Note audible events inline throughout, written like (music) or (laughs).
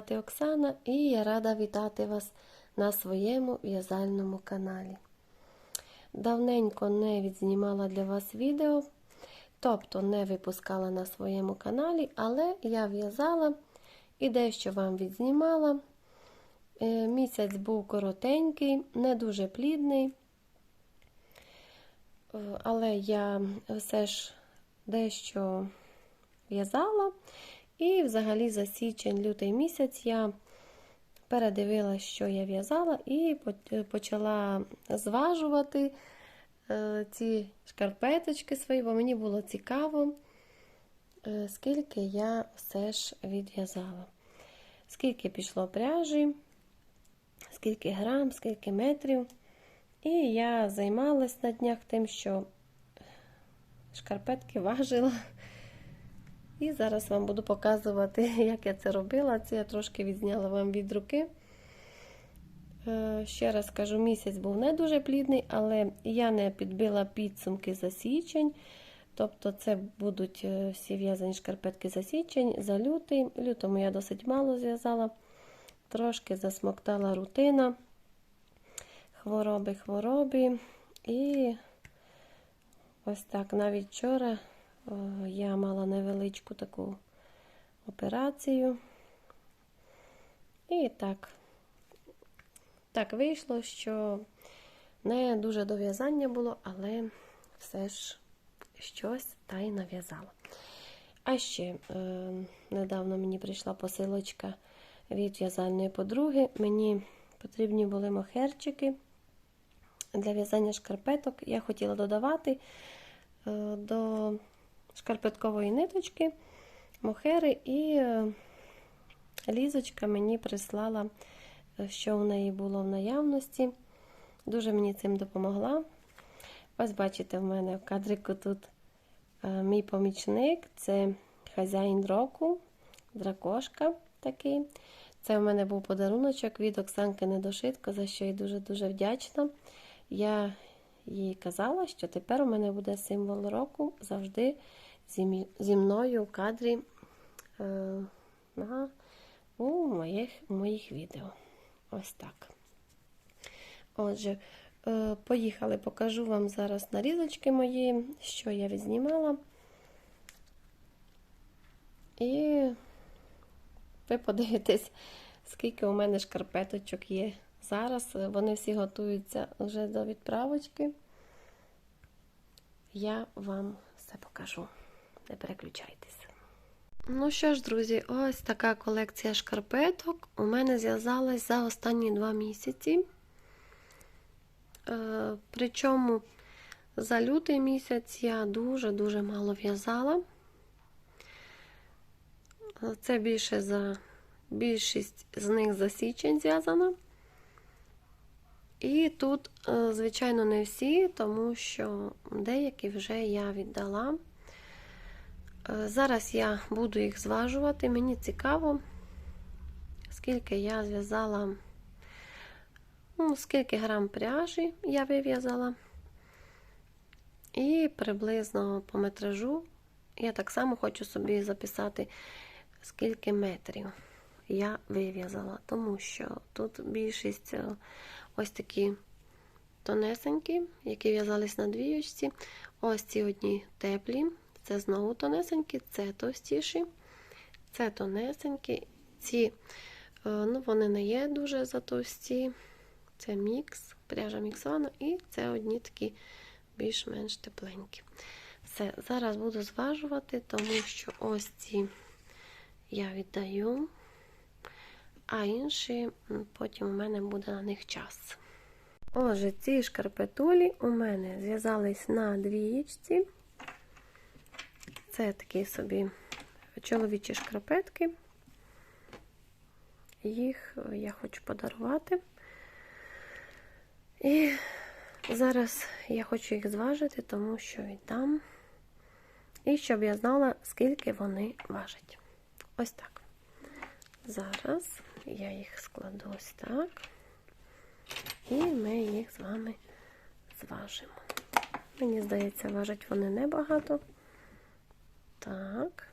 Звати Оксана і я рада вітати вас на своєму в'язальному каналі. Давненько не відзнімала для вас відео, тобто не випускала на своєму каналі, але я в'язала і дещо вам відзнімала. Е, Місяць був коротенький, не дуже плідний, Е, але я все ж дещо в'язала. І взагалі за січень-лютий місяць я передивилася, що я в'язала, і почала зважувати е, ці шкарпеточки свої, бо мені було цікаво, е, скільки я все ж відв'язала. Скільки пішло пряжі, скільки грам, скільки метрів. І я займалась на днях тим, що шкарпетки важила. І зараз вам буду показувати, (laughs) як я це робила. Це я трошки відзняла вам від руки. Е, ще раз кажу, місяць був не дуже плідний, але я не підбила підсумки за січень. Тобто, це будуть е, всі в'язані шкарпетки за січень, за лютий. Лютому я досить мало зв'язала, трошки засмоктала рутина, хвороби, хвороби. І ось так навіть вчора. Я мала невеличку таку операцію. І так, так вийшло, що не дуже до в'язання було, але все ж щось та й нав'язала. А ще е, недавно мені прийшла посилочка від в'язальної подруги. Мені потрібні були мохерчики для в'язання шкарпеток. Я хотіла додавати е, до шкарпеткової ниточки, мохери, і лізочка мені прислала, що в неї було в наявності. Дуже мені цим допомогла. Ось, бачите, в мене в кадрику тут мій помічник це хазяїн року, дракошка такий. Це в мене був подаруночок від Оксанки Недошитко, за що їй дуже-дуже вдячна. Я їй казала, що тепер у мене буде символ року завжди зі мною в кадрі е, на, у моїх, у моїх відео. Ось так. Отже, е, поїхали, покажу вам зараз нарізочки мої, що я відзнімала. І ви подивитесь, скільки у мене шкарпеточок є. Зараз вони всі готуються вже до відправочки. Я вам все покажу. Не переключайтеся. Ну що ж, друзі, ось така колекція шкарпеток у мене зв'язалась за останні два місяці. Е, причому за лютий місяць я дуже-дуже мало в'язала. Це більше за більшість з них за січень зв'язана. І тут, е, звичайно, не всі, тому що деякі вже я віддала. Е, зараз я буду їх зважувати. Мені цікаво, скільки я зв'язала, ну, скільки грам пряжі я вив'язала. І приблизно по метражу я так само хочу собі записати, скільки метрів я вив'язала, тому що тут більшість е, ось такі тонесенькі, які в'язались на двіючці. Ось ці одні теплі. Це знову тонесенькі, це товстіші, це тонесенькі. Ці, е, ну, вони не є дуже затовсті. Це мікс, пряжа міксована, і це одні такі більш-менш тепленькі. Все, зараз буду зважувати, тому що ось ці я віддаю, а інші потім у мене буде на них час. Отже, ці шкарпетулі у мене зв'язались на двієчці. Це такі собі чоловічі шкарпетки. Їх я хочу подарувати. І зараз я хочу їх зважити, тому що віддам. І щоб я знала, скільки вони важать. Ось так. Зараз я їх складу ось так. І ми їх з вами зважимо. Мені здається, важать вони небагато. Так,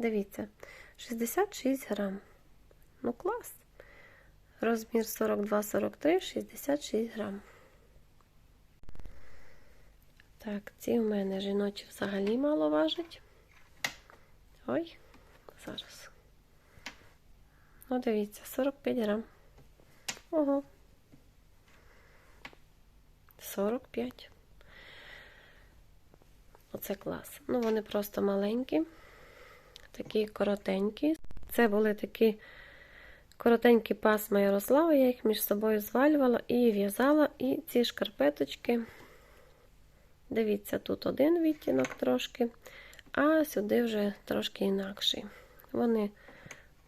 Дивіться, 66 грам. Ну, клас. Розмір 42-43, 66 грам. Так, ці в мене жіночі взагалі мало важать. Ой, зараз. Ну, дивіться, 45 грам. Ого. 45. Оце клас. Ну, вони просто маленькі, такі коротенькі. Це були такі коротенькі пасма Ярослава, я їх між собою звалювала і в'язала. І ці шкарпеточки. Дивіться, тут один відтінок трошки, а сюди вже трошки інакший. Вони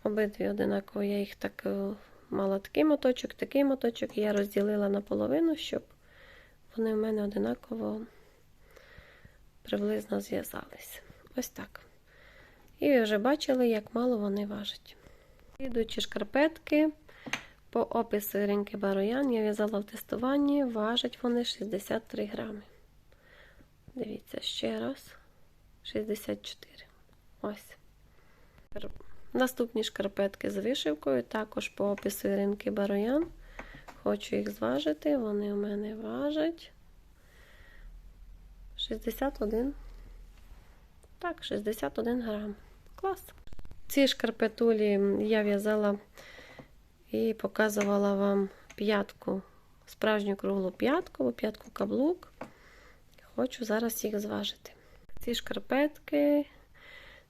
обидві одинаково, я їх так е, мала такий моточок, такий моточок, і я розділила наполовину, щоб вони в мене одинаково приблизно зв'язались. Ось так. І ви вже бачили, як мало вони важать. Слідуючі шкарпетки по опису Іринки Бароян я в'язала в тестуванні, важать вони 63 грами. Дивіться, ще раз. 64. Ось. Наступні шкарпетки з вишивкою, також по опису Іринки Бароян. Хочу їх зважити, вони у мене важать 61. Так, 61 грам. Клас. Ці шкарпетулі я в'язала і показувала вам п'ятку, справжню круглу п'ятку, п'ятку каблук. Хочу зараз їх зважити. Ці шкарпетки,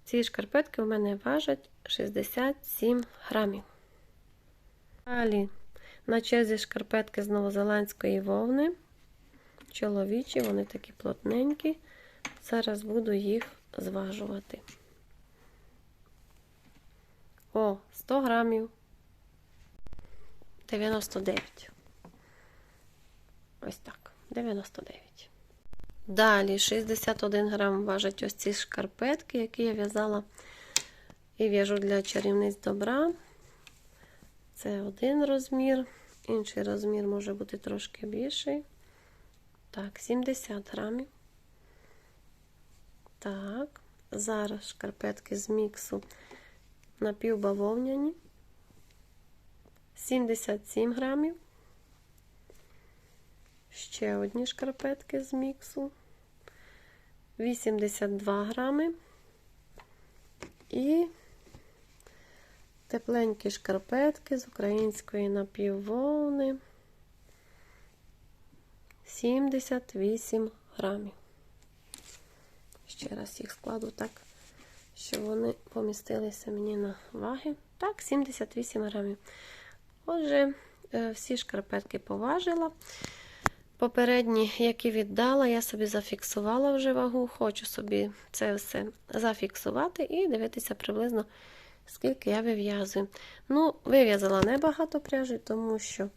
ці шкарпетки у мене важать 67 грамів. Далі на черзі шкарпетки з новозеландської вовни. Чоловічі, вони такі плотненькі. Зараз буду їх зважувати. О, 100 грамів. 99. Ось так. 99. Далі 61 грам важать ось ці шкарпетки, які я в'язала і в'яжу для чарівниць добра. Це один розмір, інший розмір може бути трошки більший. Так, 70 грамів. Так, зараз шкарпетки з міксу напівбавовняні. 77 грамів. Ще одні шкарпетки з міксу. 82 грами. І тепленькі шкарпетки з української напіввовни. 78 грамів. Ще раз їх складу так, щоб вони помістилися мені на ваги. Так, 78 грамів. Отже, е, всі шкарпетки поважила. Попередні, які віддала, я собі зафіксувала вже вагу. Хочу собі це все зафіксувати і дивитися приблизно, скільки я вив'язую. Ну, вив'язала небагато пряжі, тому що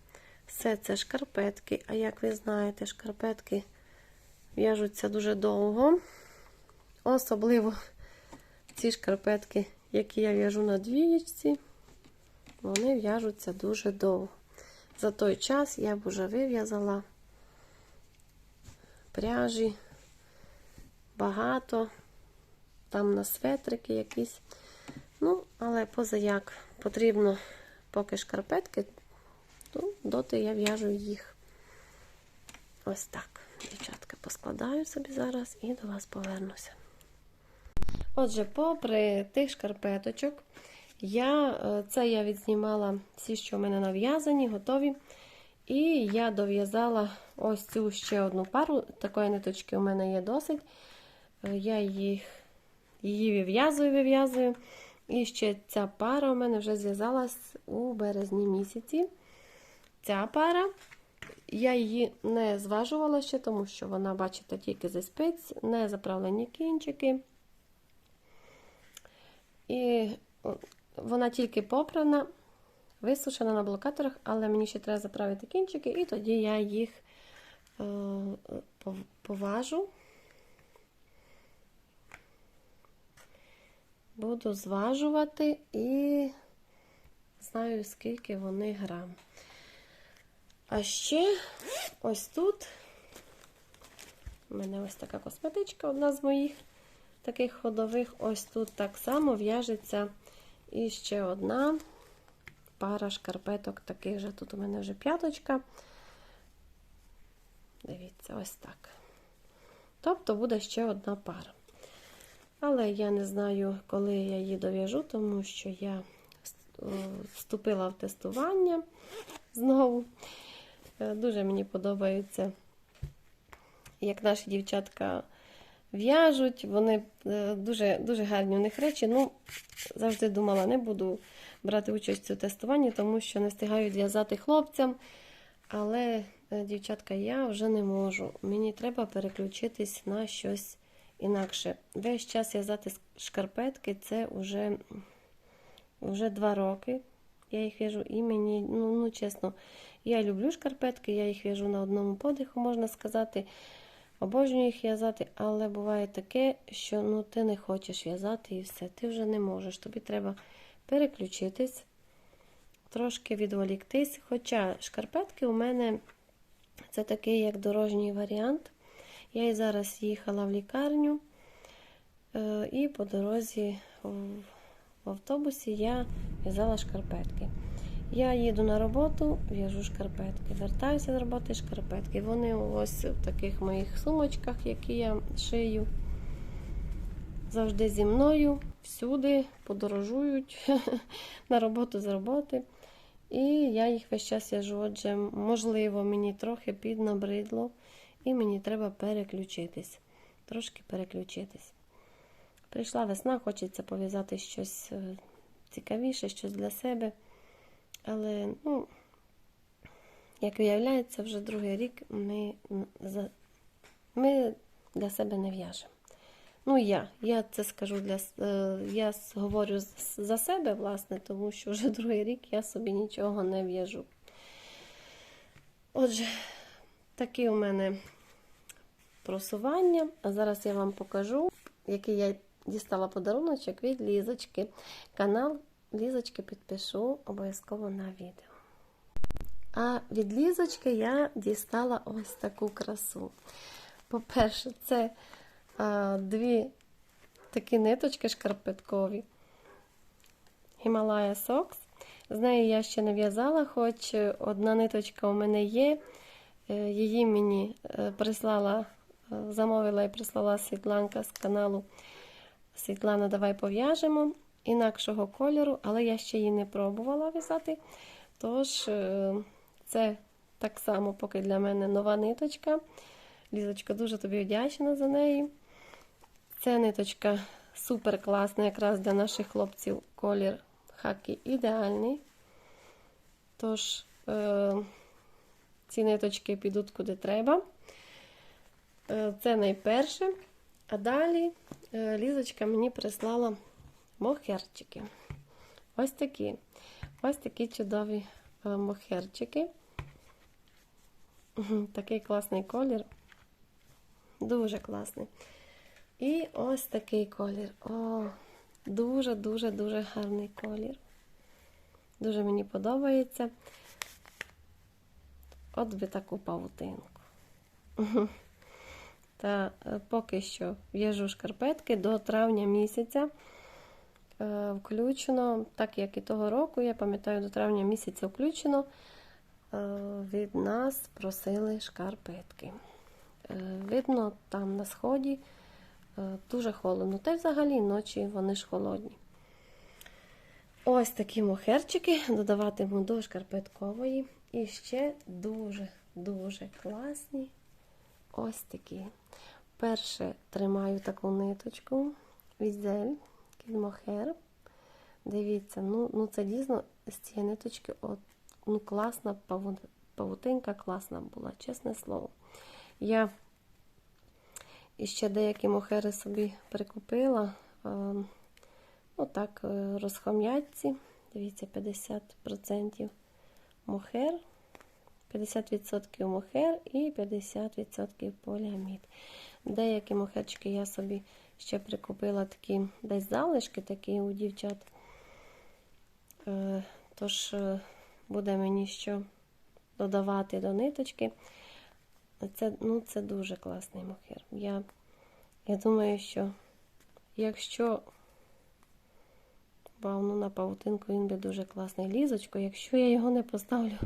все це шкарпетки. А як ви знаєте, шкарпетки в'яжуться дуже довго. Особливо ці шкарпетки, які я в'яжу на двієчці, вони в'яжуться дуже довго. За той час я б вже вив'язала пряжі багато, там на светрики якісь. Ну, але поза як потрібно поки шкарпетки, то доти я в'яжу їх. Ось так. Дівчатка, поскладаю собі зараз і до вас повернуся. Отже, попри тих шкарпеточок, я, е, це я відзнімала всі, що в мене нав'язані, готові. І я дов'язала ось цю ще одну пару. Такої ниточки у мене є досить. Е, Я їх, її вив'язую, вив'язую. І ще ця пара у мене вже зв'язалась у березні місяці. Ця пара, я її не зважувала ще, тому що вона, бачите, тільки зі спиць, не заправлені кінчики. І вона тільки попрана, висушена на блокаторах, але мені ще треба заправити кінчики, і тоді я їх е, поважу. Буду зважувати і знаю, скільки вони грам. А ще ось тут у мене ось така косметичка, одна з моїх. таких ходових. Ось тут так само в'яжеться і ще одна пара шкарпеток таких же. Тут у мене вже п'яточка. Дивіться, ось так. Тобто буде ще одна пара. Але я не знаю, коли я її дов'яжу, тому що я вступила в тестування знову. Е, Дуже мені подобається, як наші дівчатка в'яжуть. Вони е, дуже дуже гарні у них речі. Ну, завжди думала, не буду брати участь у тестуванні, тому що не встигаю в'язати хлопцям. Але, е, дівчатка, я вже не можу. Мені треба переключитись на щось інакше. Весь час в'язати шкарпетки це вже, вже два роки. Я їх в'яжу і мені, ну, ну чесно, я люблю шкарпетки, я їх в'яжу на одному подиху, можна сказати. Обожнюю їх в'язати, але буває таке, що ну, ти не хочеш в'язати і все. Ти вже не можеш. Тобі треба переключитись, трошки відволіктись. Хоча шкарпетки у мене це такий як дорожній варіант. Я і зараз їхала в лікарню, е, і по дорозі в автобусі я в'язала шкарпетки. Я їду на роботу, в'яжу шкарпетки, вертаюся з роботи шкарпетки. Вони ось в таких моїх сумочках, які я шию. Завжди зі мною, всюди подорожують (laughs) на роботу з роботи. І я їх весь час в'яжу. Отже, можливо, мені трохи піднабридло, і мені треба переключитись. Трошки переключитись. Прийшла весна, хочеться пов'язати щось е, цікавіше, щось для себе. Але, ну, як виявляється, вже другий рік ми ми для себе не в'яжемо. Ну, я я це скажу для е, я говорю за себе, власне, тому що вже (laughs) другий рік я собі нічого не в'яжу. Отже, такі у мене просування. А зараз я вам покажу, який я дістала подаруночок від Лізочки. Канал Лізочки підпишу обов'язково на відео. А від лізочки я дістала ось таку красу. По-перше, це а, дві такі ниточки шкарпеткові. Himalaya Socks. З нею я ще не в'язала, хоч одна ниточка у мене є. Е, її мені е, прислала, е, замовила і прислала Світланка з каналу Світлана, давай пов'яжемо інакшого кольору, але я ще її не пробувала в'язати. Тож, е, це так само, поки для мене нова ниточка. Лізочка, дуже тобі вдячна за неї. Ця ниточка супер класна, якраз для наших хлопців колір хакі ідеальний. Тож, е, ці ниточки підуть куди треба. Е, це найперше. А далі Лізочка мені прислала мохерчики. Ось такі. Ось такі чудові е, мохерчики. Такий класний колір. Дуже класний. І ось такий колір. О, дуже-дуже-дуже гарний колір. Дуже мені подобається. От би таку павутинку. Та е, поки що в'яжу шкарпетки до травня місяця. Е, включено, так як і того року, я пам'ятаю, до травня місяця включено, е, від нас просили шкарпетки. Е, видно, там на сході дуже холодно. Та й взагалі ночі вони ж холодні. Ось такі мохерчики додаватиму до шкарпеткової. І ще дуже-дуже класні ось такі. Перше тримаю таку ниточку, візель мохер. Дивіться, ну ну це дійсно з цієї ниточки от, ну класна павутинка класна була, чесне слово. Я ще деякі мохери собі прикупила. Отак, е, розхом'ятці. Дивіться, 50% мохер, 50% мохер і 50% поліамід. Деякі мохерчики я собі Ще прикупила такі десь залишки такі у дівчат. Е, тож, е, буде мені що додавати до ниточки. Це ну, це дуже класний мохер. Я, Я думаю, що якщо бавну на павутинку, він би дуже класний лізочко, якщо я його не поставлю.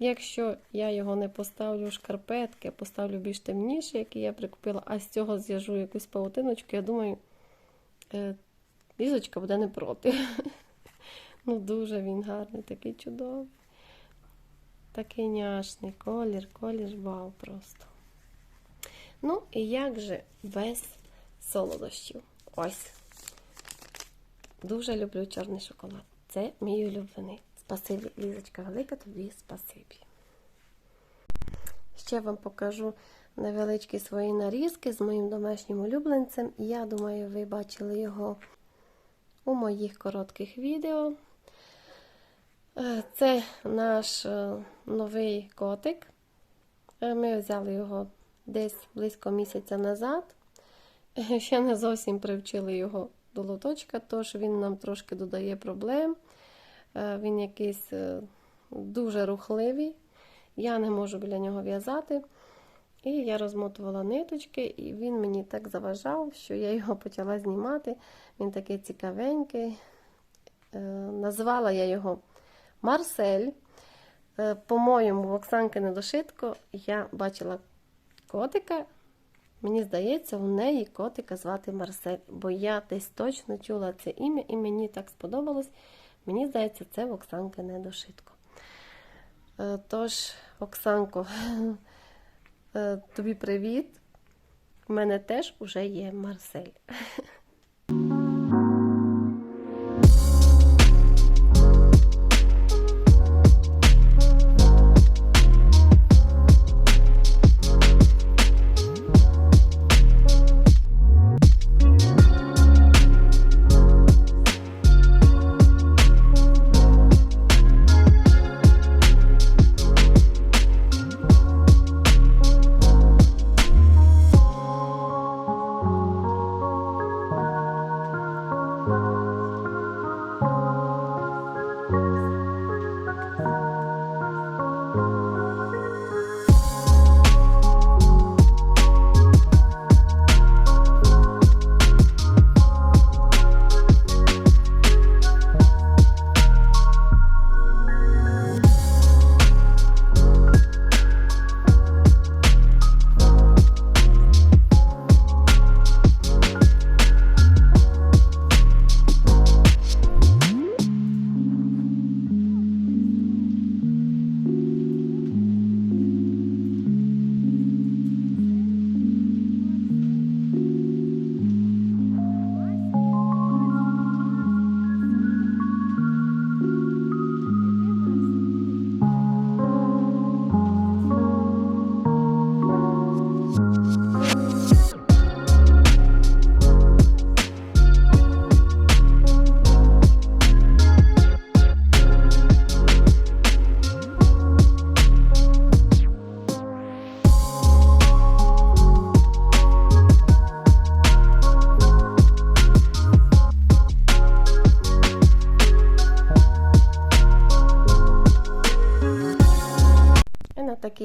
Е, Якщо я його не поставлю в шкарпетки, поставлю більш темніше, який я прикупила, а з цього зв'яжу якусь павутиночку, я думаю, е, лізочка буде не проти. (laughs) Ну, дуже він гарний, такий чудовий. Такий няшний колір, колір вау просто. Ну, і як же без солодощів? Ось. Дуже люблю чорний шоколад. Це мій улюблений. Спасибі, Лізочка, велике тобі спасибі. Ще вам покажу невеличкі свої нарізки з моїм домашнім улюбленцем. Я думаю, ви бачили його у моїх коротких відео. Е, Це наш е, новий котик. Е, Ми взяли його десь близько місяця назад. Ще не зовсім привчили його до лоточка, тож він нам трошки додає проблем. Е, Він якийсь е, дуже рухливий. Я не можу біля нього в'язати. І я розмотувала ниточки, і він мені так заважав, що я його (laughs) почала знімати. Він такий цікавенький. Е, Назвала я його Марсель. По-моєму, в Оксанки недошитко я бачила котика. Мені здається, у неї котика звати Марсель, бо я десь точно чула це ім'я, і мені так сподобалось. Мені здається, це в Оксанки не дошитко. Тож, Оксанко, (laughs) е, тобі привіт. У мене теж уже є Марсель. (laughs)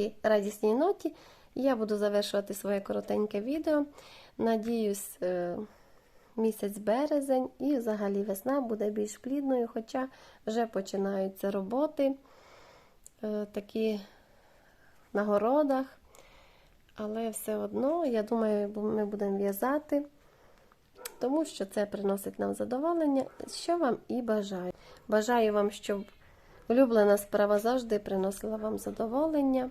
такій радісній ноті я буду завершувати своє коротеньке відео. Надіюсь, е, місяць березень і взагалі весна буде більш плідною, хоча вже починаються роботи е, такі на городах. Але все одно, я думаю, ми будемо в'язати, тому що це приносить нам задоволення, що вам і бажаю. Бажаю вам, щоб улюблена справа завжди приносила вам задоволення,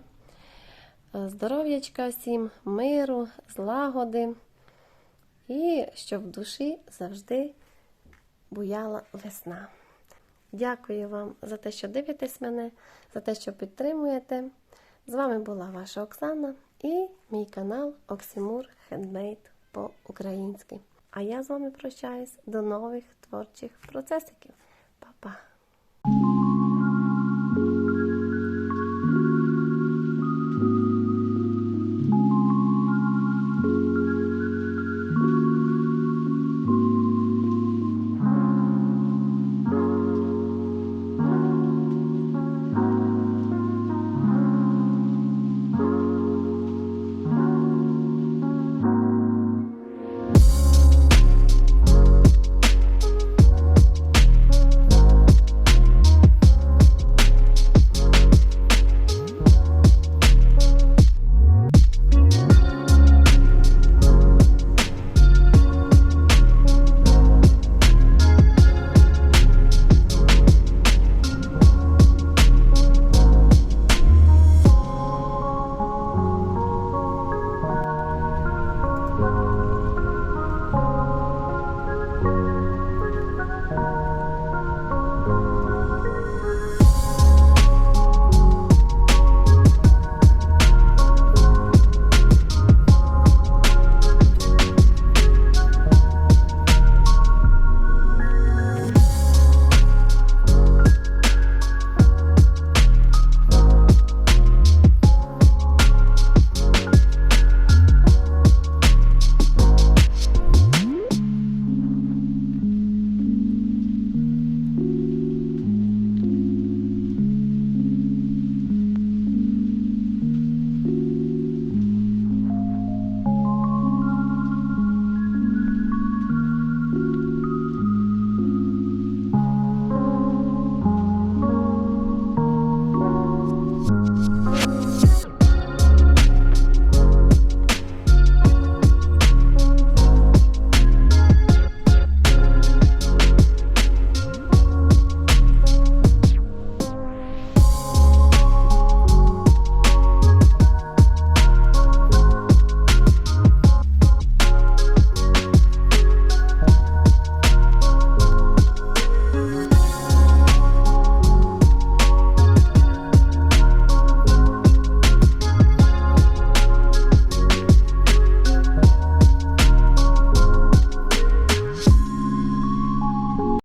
здоров'ячка всім, миру, злагоди, і щоб в душі завжди буяла весна. Дякую вам за те, що дивитесь мене, за те, що підтримуєте. З вами була ваша Оксана і мій канал Оксимур Хендмейд по-українськи. А я з вами прощаюсь до нових творчих процесиків. Па-па!